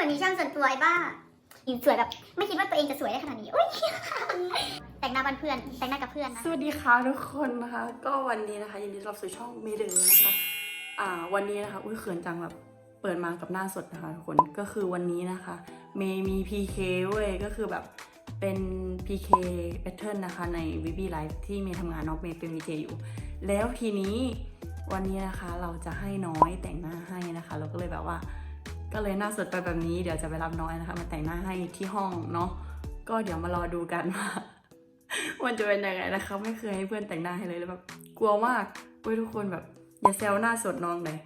มือนมีช่างส่วนตัวไอ้บ้ายิงสวยแบบไม่คิดว่าตัวเองจะสวยได้ขนาดนี้อุ้ยแต่งหน้าบ้านเพื่อน แต่งหน้ากับเพื่อนนะ สวัสดีค่ะทุกคนนะคะ ก็วันนี้นะคะยินดีต้อนรับสู่ช่องเมเดอนะคะ อ่า วันนี้นะคะ อุ้ยเขินจังแบบเปิดมากับหน้าสดนะคะทุกคน ก็คือวันนี้นะคะ เมย์มี PK เว้ย ก็คือแบบเป็น PK Pattern นะคะใน VB Live ที่เมย์ทำงานเนอกเมย์เป็น VJ อยู่ แล้วทีนี้วันนี้นะคะเราจะให้น้อยแต่งหน้าให้นะคะ เราก็เลยแบบว่า ก็เลยหน้าสดไปแบบนี้เดี๋ยวจะไปรับน้อยนะคะ มาแต่งหน้าให้ที่ห้องเนาะก็เดี๋ยวมารอดูกันว่ามันจะเป็นยังไงนะคะ ไม่เคยให้เพื่อนแต่งหน้าให้เลยแล้วแบบกลัวมากเว้ยทุกคนแบบอย่าแซวหน้าสดน้องเลย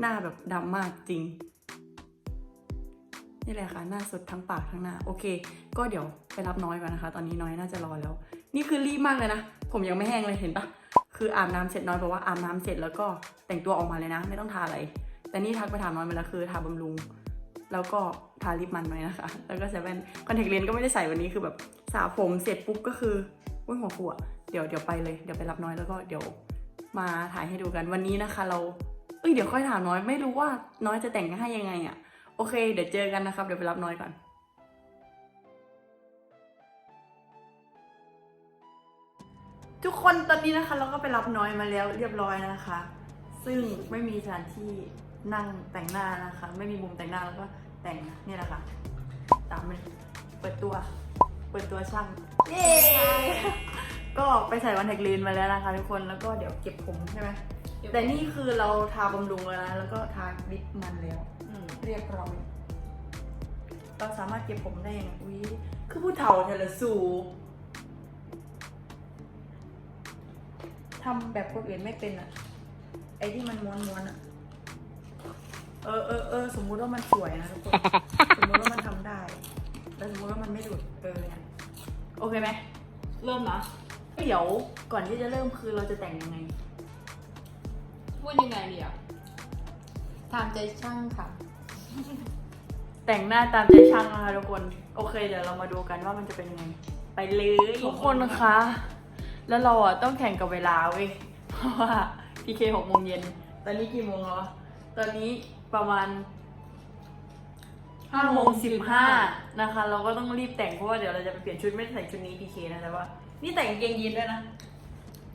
หน้าแบบดำมากจริงนี่แหละค่ะหน้าสดทั้งปากทั้งหน้าโอเค ก็เดี๋ยวไปรับน้อยก่อนนะคะ ตอนนี้น้อยน่าจะรอแล้ว นี่คือรีบมากเลยนะ ผมยังไม่แห้งเลยเห็นปะคืออาบน้ำเสร็จน้อยบอกว่าอาบน้ำเสร็จแล้วก็แต่งตัวออกมาเลยนะ ไม่ต้องทาอะไร แต่นี่ทักไปถามน้อยมาแล้วคือทาบำรุง แล้วก็ทาลิปมันไว้นะคะ แล้วก็ใส่แว่นคอนแทคเลนส์ก็ไม่ได้ใส่วันนี้คือแบบสระผมเสร็จปุ๊บก็คืออุ้ยหัวขัวเดี๋ยวเดี๋ยวไปเลยเดี๋ยวไปรับน้อยแล้วก็เดี๋ยวมาถ่ายให้ดูกันวันนี้นะคะ เราเอ้ยเดี๋ยวค่อยถามน้อยไม่รู้ว่าน้อยจะแต่งให้ยังไงอะ่ะโอเค เดี๋ยวเจอกันนะครับ เดี๋ยวไปรับน้อยก่อนทุกคนตอนนี้นะคะเราก็ไปรับน้อยมาแล้วเรียบร้อยนะคะ ซึ่งไม่มีสถานที่ นั่งแต่งหน้านะคะ ไม่มีมุมแต่งหน้าแล้วก็แต่งนี่แหละค่ะตามเลยเปิดตัว เปิดตัวช่างเย้ก็ไปใส่วันแท็กเลนมาแล้วนะคะทุกคนแล้วก็เดี๋ยวเก็บผมใช่ไหมแต่นี่คือเราทาบำรุงแล้วนะแล้วก็ทาลิปมันแล้วอืมเรียบร้อยเราสามารถเก็บผมได้ยังไงอุ้ยคือผู้เฒ่าเทเลสูทำแบบคนอื่นไม่เป็นอะไอ้ที่มันม้วนๆอะ เออเออเออสมมุติว่ามันสวยนะทุกคน สมมุติว่ามันทำได้แต่สมมุติว่ามันไม่หลุดเออเนี่ยโอเคไหม เริ่มนะเดี๋ยวก่อนที่จะเริ่มคือเราจะแต่งยังไง พูดยังไงดีอะตามใจช่างค่ะ แต่งหน้าตามใจช่างนะคะทุกคน โอเค เดี๋ยวเรามาดูกันว่ามันจะเป็นยังไง ไปเลยทุกคนนะคะ แล้วเราอะต้องแข่งกับเวลาเว้ย เพราะว่า PK หกโมงเย็น ตอนนี้กี่โมงแล้ววะตอนนี้ ประมาณห้าโมงสิบห้านะคะ เราก็ต้องรีบแต่งเพราะว่าเดี๋ยวเราจะไปเปลี่ยนชุดไม่ได้ใส่ชุดนี้ PK นะแต่ว่า นี่แต่งกางเกงยีนด้วยนะ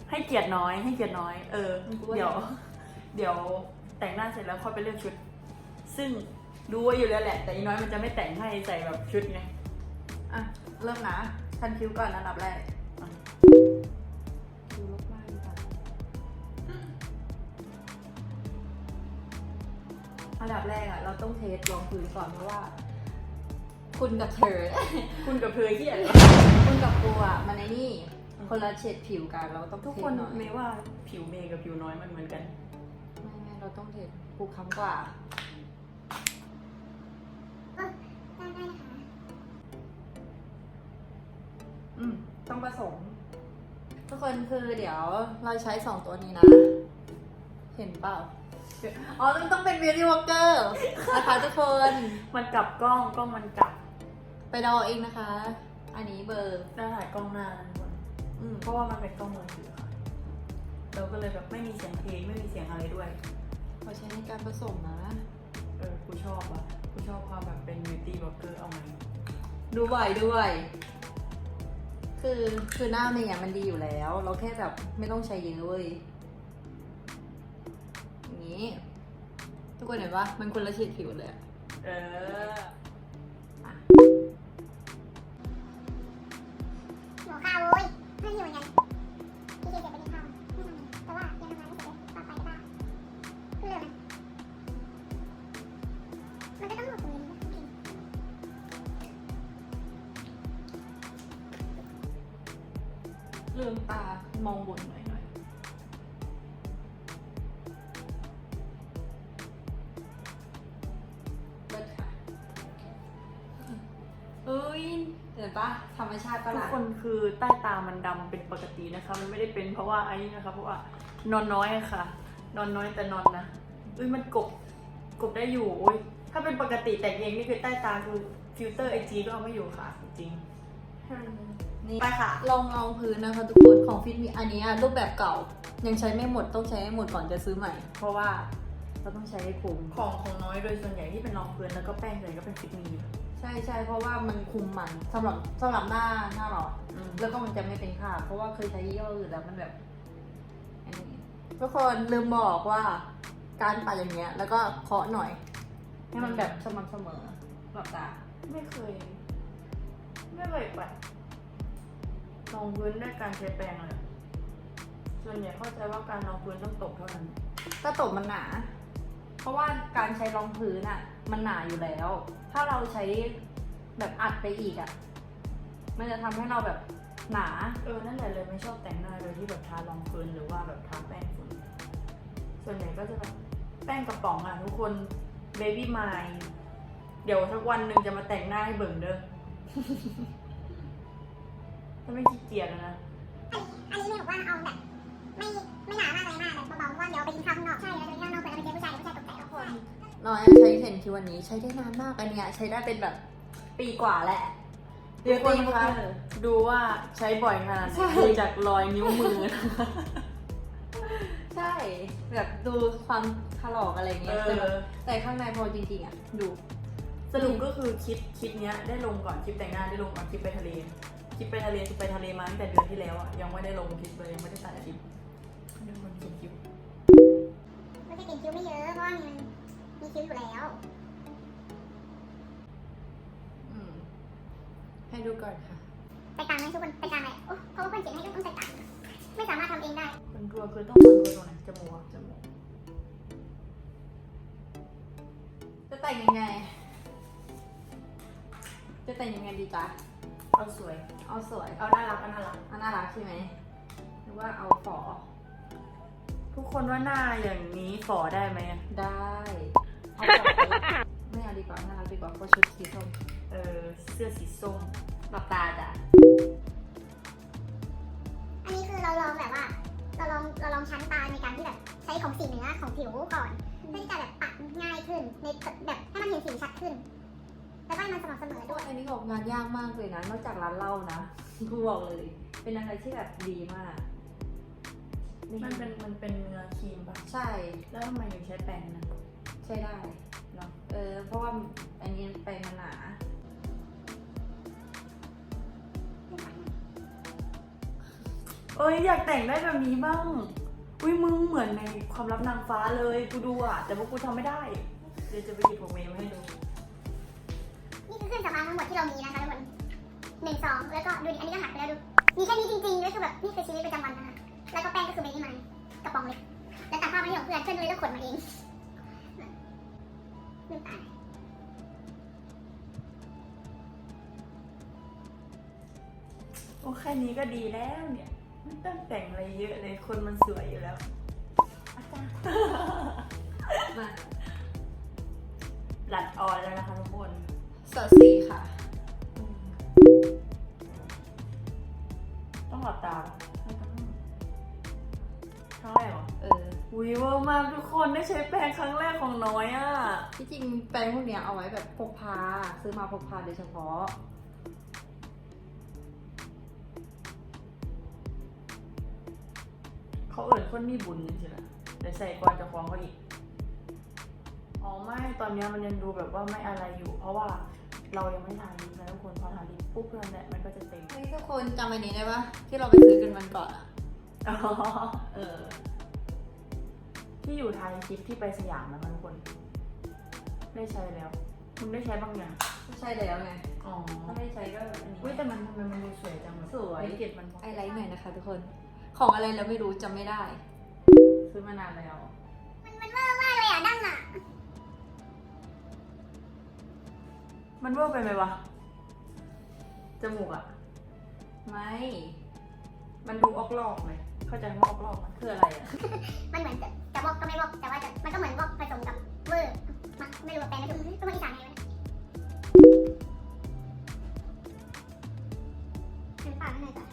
ให้เกียรติน้อย ให้เกียรติน้อย เออ เดี๋ยว เดี๋ยวแต่งหน้าเสร็จแล้วค่อยไปเลือกชุด ซึ่งรู้ไว้อยู่แล้วแหละ แต่อีน้อยมันจะไม่แต่งให้ใส่แบบชุดไงอะเริ่มนะทันคิ้วก่อนอันดับแรก อันดับแรกอะเราต้องเทสรองพื้นก่อนเพราะว่า คุณกับเธอ คุณกับเธอที่อะไรคุณกับกูอะมันไอ้นี่ คนละเฉดผิวกันเราต้องทุกเทคนหน่อยไม่ว่าผิวเมย์กับผิวน้อยมันเหมือนกัน ไม่ไม่เราต้องเทสกูค้ำกว่าได้ได้นะคะอืมต้องผสมทุกคนคือเดี๋ยวเราใช้สองตัวนี้นะ เห็นเปล่า อ๋อต้องต้องเป็น Beauty Walker นะคะทุกคน มันกลับกล้องกล้องมันกลับไปเดาเองนะคะ อันนี้เบอร์หน้าถ่ายกล้องหน้านะทุกคนอืมเพราะว่ามันเป็นกล้องมือถือค่ะเราก็เลยแบบไม่มีเสียงเพลงไม่มีเสียงอะไรด้วยเขาใช้ในการผสมนะ เออกูชอบอะกูชอบความแบบเป็น beauty blogger เอาไหมดูไหวด้วย คือคือหน้าเมย์อะมันดีอยู่แล้ว เราแค่แบบไม่ต้องใช้เยอะเว้ยอย่าง นี้ ทุกคนเห็นปะมันคนละเฉดผิวเลยอะเออ หนูข้าวโว้ยไม่หิวเหมือนกันพี่เคเก็บไปกินข้าวไม่ทำแต่ว่ายังทำงานไม่เสร็จเลยต่อไปก็ได้เพื่อมันมันก็ต้องหมดตรงนี้นะจริงลืมตามองบนหน่อย รรมชาติปะทุกล่ะคนคือใต้ตามันดำเป็นปกตินะคะ มันไม่ได้เป็นเพราะว่าไอ้นี่นะคะ เพราะว่านอนน้อยอะค่ะ นอนน้อยแต่นอนนะอุ้ยมันกบกบได้อยู่โอ้ยถ้าเป็นปกติแต่งเองนี่คือใต้ตาคือฟิลเตอร์ไอจีก็เอาไม่อยู่ค่ะจริงนี่ไปค่ะ ลองลองพื้นนะคะทุกคนของฟิตมีอันนี้อะรูปแบบเก่ายังใช้ไม่หมดต้องใช้ให้หมดก่อนจะซื้อใหม่ เพราะว่าก็ต้องใช้ให้คุ้มของของน้อยโดยส่วนใหญ่ที่เป็นรองพื้นแล้วก็แป้งส่วนใหญ่ก็เป็นฟิตมีอยู่ ใช่ใช่เพราะว่ามันคุมมันสำหรับสำหรับหน้าหน้าเราอะอืม แล้วก็มันจะไม่เป็นคราบเพราะว่าเคยใช้ยี่ห้ออื่นแล้วมันแบบอันนี้ทุกคนลืมบอกว่าการปัดอย่างเงี้ย แล้วก็เคาะหน่อย ให้มันแบบสม่ำเสมอหลับตาไม่เคย ไม่เคยปัดรองพื้นด้วยการใช้แปรงเลย ส่วนใหญ่เข้าใจว่าการรองพื้นต้องตกเท่านั้นก็ตกมันหนา เพราะว่าการใช้รองพื้นอะ มันหนาอยู่แล้ว ถ้าเราใช้แบบอัดไปอีกอะมันจะทำให้เราแบบหนา เออนั่นแหละเลยไม่ชอบแต่งหน้าโดยที่แบบทารองพื้นหรือว่าแบบทาแป้งฝุ่นส่วนใหญ่ก็จะแบบแป้งกระป๋องอะทุกคนเบบี้มายเดี๋ยวสักวันหนึ่งจะมาแต่งหน้าให้เบิ่งเด้อถ้าไม่ขี้เกียจอะนะ อันนี้เนี่ยบอกว่าเอาแบบไม่ไม่หนามากอะไรมากแบบเบาๆเพราะว่าเดี๋ยวไปกินข้าวข้างนอกใช่แล้ว น้อยใช้เห็นที่วันนี้ใช้ได้นานมากอันเนี้ยใช้ได้เป็นแบบปีกว่าแหละทุกคนคะเออดูว่าใช้บ่อยขนาดไหนใช่ดูจากรอยนิ้วมือนะใช่แบบดูความถลอกอะไรเอเงี้ยแต่แบบอแต่ข้างในพอจริงๆอะดูสรุปก็คือคลิปคลิปเนี้ยได้ลงก่อนคลิปแต่งหน้าได้ลงก่อนคลิปไปทะเลคลิปไปทะเลคือไปทะเลมาตั้งแต่เดือนที่แล้วอะยังไม่ได้ลงคลิปเลยยังไม่ได้ตัดคลิปไม่ได้คนเขียนคลิปไม่ใช่เป็นคิ้วไม่เยอะเพราะว่ามีมัน มีคิ้วอยู่แล้วอืมให้ดูก่อนค่ะไปกลางไหมทุกคนไปกลางเลยโอ้เพราะว่าเพื่อนเขียนให้ต้องไปกลาง ไม่สามารถทำเองได้คนกลัวคือต้องคนกลัวตรงไหนจมูกอะจมูกจะแต่งยังไง จะแต่งยังไงดีจ๊ะเอาสวย เอาสวย เอาน่ารักเอาน่ารักเอาน่ารักใช่ไหมหรือว่าเอาฝอทุกคนว่าหน้าอย่างนี้ฝ่อได้ไหมอะได้ เอาฝอไม่เอาดีกว่าน่ารักดีกว่าเพราะชุดสีส้ม เออเสื้อสีส้มหลับตาจ้ะอันนี้คือเราลองแบบว่า เราลองเราลองชั้นตาในการที่แบบใช้ของสีเนื้อของผิวก่อนเพื่อที่จะแบบปัดง่ายขึ้นในแบบให้มันเห็นสีชัดขึ้น แล้วก็ให้มันสม่ำเสมอด้วยอันนี้ออกงานยากมากเลยนะ นอกจากร้านเหล้านะกูบอกเลย เป็นอะไรที่แบบดีมากมันเป็นมันเป็นเนื้อครีมปะใช่ แล้วทำไมถึงใช้แป้งนะ ใช่ได้เนาะเออเพราะว่าอันนี้ไปมันหนาเอ้ยอยากแต่งได้แบบนี้บ้าง อุ้ยมึงเหมือนในความลับนางฟ้าเลยกูดูอะแต่ว่ากูทำไม่ได้ เดี๋ยวจะไปหยิบของเมย์มาให้ดูนี่คือเครื่องสำอางทั้งหมดที่เรามีนะคะทุกคนหนึ่งสองแล้วก็ดูดิอันนี้ก็หักไปแล้วดู มีแค่นี้จริงๆแล้วคือแบบนี่คือชีวิตประจำวันนะคะ แล้วก็แป้งก็คือเบบี้มันกระป๋องเล็กแล้วตัดภาพมาที่ของเพื่อนเพื่อนเลยต้องขนมาเอง ลืมตาโอ้แค่นี้ก็ดีแล้วเนี่ยไม่ต้องแต่งอะไรเยอะเลยคนมันสวยอยู่แล้วอาจารย์มาหลัดออนแล้วนะคะทุกคนสอดสีค่ะ ต้องหลับตา อออุ้ยเวอร์มากทุกคนได้ใช้แปรงครั้งแรกของน้อยอะ ที่จริงแปรงพวกเนี้ยเอาไว้แบบพกพา ซื้อมาพกพาโดยเฉพาะ เขาเอิญคนมีบุญจริงๆนะเดี๋ยวใส่ก่อนจะฟ้องเขาอีก อ๋อไม่ตอนเนี้ยมันยังดูแบบว่าไม่อะไรอยู่ เพราะว่าเรายังไม่ทาลิปนะทุกคนพอทาลิปปุ๊บเพื่อนแหละมันก็จะเต็ม เฮ้ยทุกคนจำอันนี้ได้ปะที่เราไปซื้อกันวันก่อนอะ อ๋อเออ ที่อยู่ไทยคลิปที่ไปสยามนะคะทุกคน ได้ใช้แล้ว คุณได้ใช้บ้างยังไม่ใช่แล้วไงอ๋อถ้าไม่ใช้ก็อันนี้อุ้ยแต่มันทำไมมันดูสวยจังแบบสวย เก็บมันเพราะไอไลท์หน่อยนะคะทุกคน ของอะไรเราไม่รู้จำไม่ได้ ซื้อมานานแล้ว มันมันเวอร์มากเลยอะดั้งอะ มันเวอร์ไปไหมวะ จมูกอะไม่ มันดูออกลอกไหมเข้าใจว่าออกลอกมันคืออะไรอะมันเหมือน จะจะบอกก็ไม่บอกแต่ว่าจะมันก็เหมือนบอกผสมกับเวอร์มันไม่รู้ว่าแปลงไม่ถูกเป็นคนอีสานไงวะเนี่ยเป็นปากหน่อยจ้ะ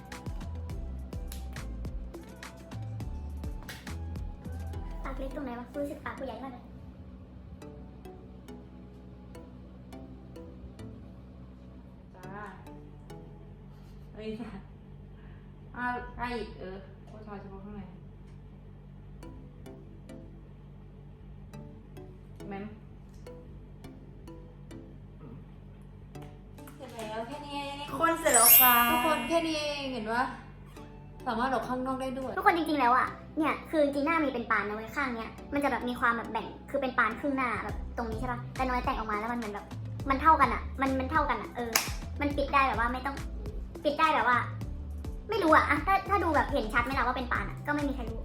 ปากเล็กตรงไหนวะรู้สึกปากกูใหญ่มากเลยจ้าเฮ้ยจ้าอ่าใช่อีกเออโคชอยเฉพาะข้างใน คนแค่นี้เองเห็นว่าสามารถออกข้างนอกได้ด้วย ทุกคนจริงๆแล้วอะ เนี่ย คือจริงๆหน้ามีเป็นปานนะเว้ยข้างเนี้ย มันจะแบบมีความแบบแบ่ง คือเป็นปานครึ่งหน้าแบบตรงนี้ใช่ปะแต่น้อยแต่งออกมาแล้วมันเหมือนแบบ มันเท่ากันอะ มันมันเท่ากันอะ เออ มันปิดได้แบบว่าไม่ต้อง ปิดได้แบบว่า ไม่รู้อะอะถ้าถ้าดูแบบเห็นชัดไหมล่ะว่าเป็นปานอะ ก็ไม่มีใครรู้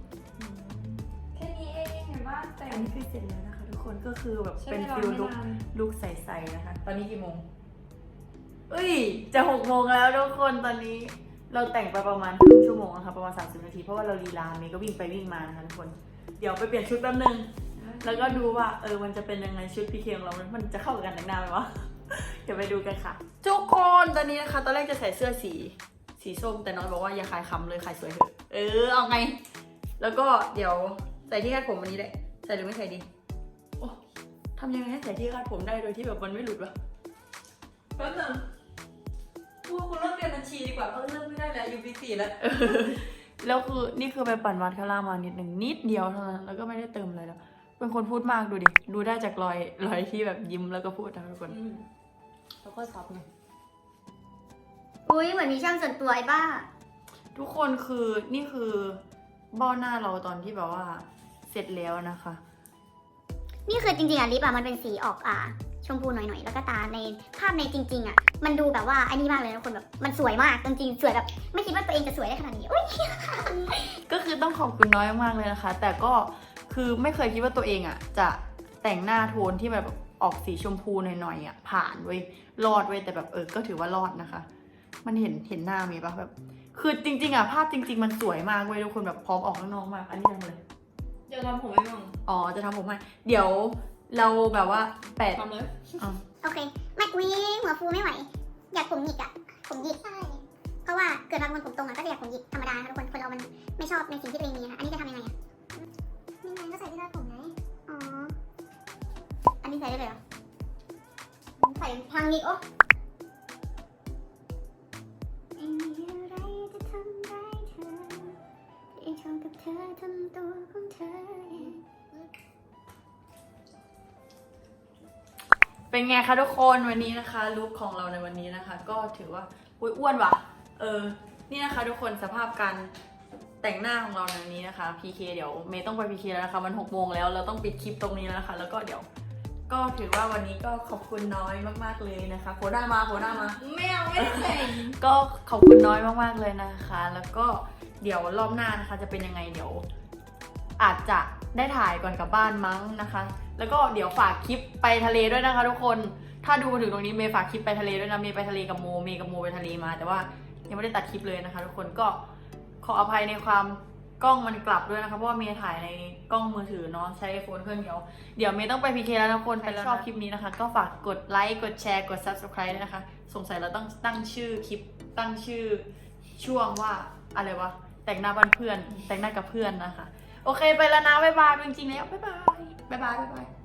แค่นี้เองเห็นว่าแต่อันนี้คือเสร็จแล้วนะคะทุกคนก็คือแบบใช้เป็นเวลาฟิลไม่ลุกนานลูกใสๆนะคะ ตอนนี้กี่โมง เอ้ย จะหกโมงแล้วทุกคนตอนนี้ เราแต่งไปประมาณครึ่งชั่วโมงนะคะประมาณ 30 นาที เพราะว่าเราลีลาเมย์ก็วิ่งไปวิ่งมานะคะทุกคน เดี๋ยวไปเปลี่ยนชุดแป๊บนึง แล้วก็ดูว่าเออมันจะเป็นยังไงชุดพีเคของเรา มันจะเข้ากับการแต่งหน้าไหมวะ เดี๋ยวไปดูกันค่ะ ทุกคนตอนนี้นะคะ ตอนแรกจะใส่เสื้อสี สีส้มแต่น้อยบอกว่าอย่าขายคำเลยขายสวยเถอะ เออเอาไง แล้วก็เดี๋ยวใส่ที่คาดผมวันนี้แหละใส่หรือไม่ใส่ดีโอ้ทำยังไงให้ใส่ที่คาดผมได้โดยที่แบบมันไม่หลุดวะแป๊บนึง กูกูเลิกเรียนบัญชีดีกว่าเออเลิกไม่ได้แล้วยูปีสี่แล้วแล้วคือนี่คือไปปั่นมาสคาร่ามานิดหนึ่งนิดเดียวเท่านั้นแล้วก็ไม่ได้เติมอะไรแล้ว เป็นคนพูดมากดูดิ ดูได้จากรอยรอยที่แบบยิ้มแล้วก็พูดนะทุกคนอืมแล้วก็ซับไงอุ้ยเหมือนมีช่างส่วนตัวไอ้บ้า ทุกคนคือนี่คือเบ้าหน้าเราตอนที่แบบว่าเสร็จแล้วนะคะ นี่คือจริงๆอะลิปอะมันเป็นสีออกอ่า ชมพูหน่อยๆ แล้วก็ตาในภาพในจริง ๆอะ มันดูแบบว่าไอ้นี่มากเลยนะคนแบบมันสวยมากจริงๆสวยแบบ ไม่คิดว่าตัวเองจะสวยได้ขนาดนี้อุ้ยก็คือต้องขอบคุณน้อยมากเลยนะคะ แต่ก็คือไม่เคยคิดว่าตัวเองอะ จะแต่งหน้าโทนที่แบบออกสีชมพูหน่อยๆอะผ่านเว้ยรอดเว้ยแต่แบบเออก็ถือว่ารอดนะคะ มันเห็นเห็นหน้ามีปะแบบ คือจริง ๆอะภาพจริง ๆ มันสวยมากเว้ยทุกคนแบบพร้อมออกข้างนอกมากอันนี้ทำอะไรเดี๋ยวทำผมไม่มั่งอ๋อจะทำผมให้เดี๋ยว เราแบบว่าแปดทำเลยอ๋อโอเคแม็กวีหัวฟูไม่ไหว อยากผมหยิกอะผมหยิกใช่เพราะว่าเกิดมาเป็นคนผมตรงอะก็จะอยากผมหยิกธรรมดาค่ะทุกคนคนเรามันไม่ชอบในสิ่งที่ตัวเองมีนะคะอันนี้จะทำยังไงอะนี่ไงก็ใส่ที่คาดผมไงอ๋ออันนี้ใส่ได้เลยเหรอใส่ทางนี้โอ้ไม่มีอะไร เป็นไงคะทุกคนวันนี้นะคะลุคของเราในวันนี้นะคะ ก็ถือว่าอุ๊ยอ้วนว่ะ เออ นี่นะคะทุกคนสภาพการแต่งหน้าของเราในวันนี้นะคะ PK เดี๋ยวเมย์ต้องไป PK แล้วนะคะ มัน6โมงแล้วเราต้องปิดคลิปตรงนี้แล้วนะคะ แล้วก็เดี๋ยว ก็ถือว่าวันนี้ก็ขอบคุณน้อยมากๆเลยนะคะโคด้ามาโคด้ามา ไม่เอาไม่ได้แต่งก็ขอบคุณน้อยมากๆเลยนะคะ แล้วก็เดี๋ยวรอบหน้านะคะจะเป็นยังไงเดี๋ยว อาจจะ ได้ถ่ายก่อนกลับบ้านมั้งนะคะ แล้วก็เดี๋ยวฝากคลิปไปทะเลด้วยนะคะ ทุกคน ถ้าดูมาถึงตรงนี้เมย์ฝากคลิปไปทะเลด้วยนะเมย์ไปทะเลกับโมเมย์กับโมไปทะเลมา แต่ว่ายังไม่ได้ตัดคลิปเลยนะคะ ทุกคนก็ขออภัยในความกล้องมันกลับด้วยนะคะเพราะว่าเมย์ถ่ายในกล้องมือถือเนาะใช้ไอโฟนเครื่องเดียวเดี๋ยวเมย์ต้องไปพีเคแล้วนะคนใครชอบคลิปนี้นะคะ ก็ฝากกดไลค์กดแชร์กด subscribe ด้วยนะคะ สงสัยเราต้องตั้งชื่อคลิปตั้งชื่อช่วงว่าอะไรวะแต่งหน้าบ้านเพื่อนแต่งหน้ากับเพื่อนนะคะ โอเคไปแล้วนะบ๊ายบายจริงๆแล้วบ๊ายบายบ๊ายบายบ๊ายบาย